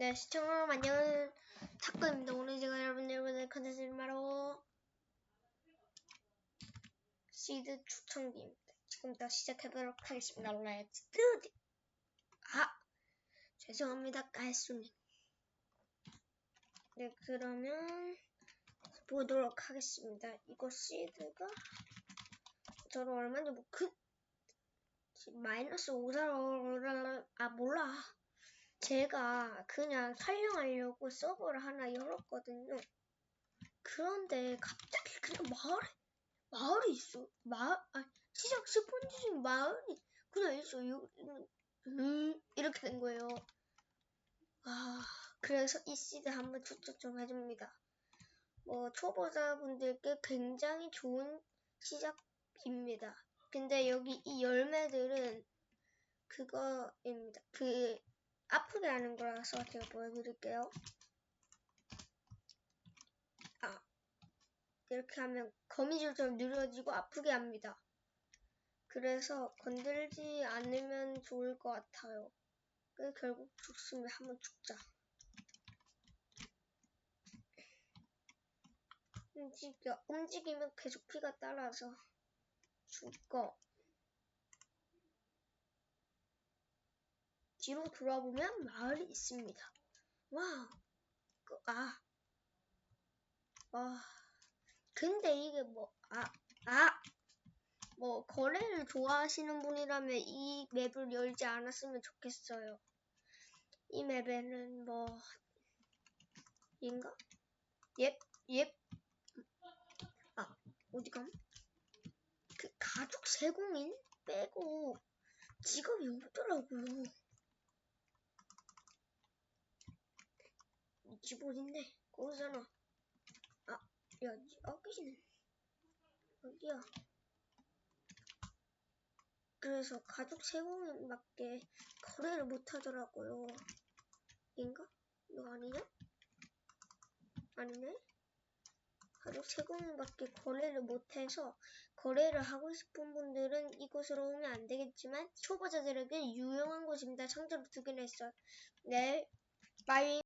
네, 시청자 여러분 안녕. 타코입니다. 오늘 제가 여러분들의 컨텐츠를 바로 시드 추천기입니다. 지금부터 시작해보도록 하겠습니다. 렛츠 드 아! 죄송합니다, 깔수님. 네, 그러면 보도록 하겠습니다. 이거 시드가 저를 얼마인지 뭐그 마이너스 5살 아 몰라. 제가 그냥 촬영하려고 서버를 하나 열었거든요. 그런데 갑자기 그냥 마을에 마을이 있어. 마을 아 시작 스폰지 마을이 그냥 있어. 요 음, 이렇게 된 거예요. 아 그래서 이 시드 한번 추천 좀 해줍니다. 뭐 초보자분들께 굉장히 좋은 시작입니다. 근데 여기 이 열매들은 그거입니다. 그 아프게 하는 거라서 제가 보여드릴게요. 아, 이렇게 하면 거미줄처럼 늘어지고 아프게 합니다. 그래서 건들지 않으면 좋을 것 같아요. 그 결국 죽으면 한번 죽자. 움직여, 움직이면 계속 피가 따라서 죽어. 뒤로 돌아보면 마을이 있습니다. 와, 그, 아, 와, 근데 이게 뭐, 아, 아, 뭐, 거래를 좋아하시는 분이라면 이 맵을 열지 않았으면 좋겠어요. 이 맵에는 뭐, 인가? 예, 예, 아, 어디 감? 그 가족 세공인 빼고 직업이 없더라고요. 집 어딘데? 거기잖아. 아, 야, 여기는 여기야. 그래서 가족 세공인밖에 거래를 못 하더라고요. 인가? 이거 아니냐? 아니네? 가족 세공인밖에 거래를 못해서 거래를 하고 싶은 분들은 이곳으로 오면 안 되겠지만 초보자들에게 유용한 곳입니다. 상자로 두긴 했어요. 네, 빠이.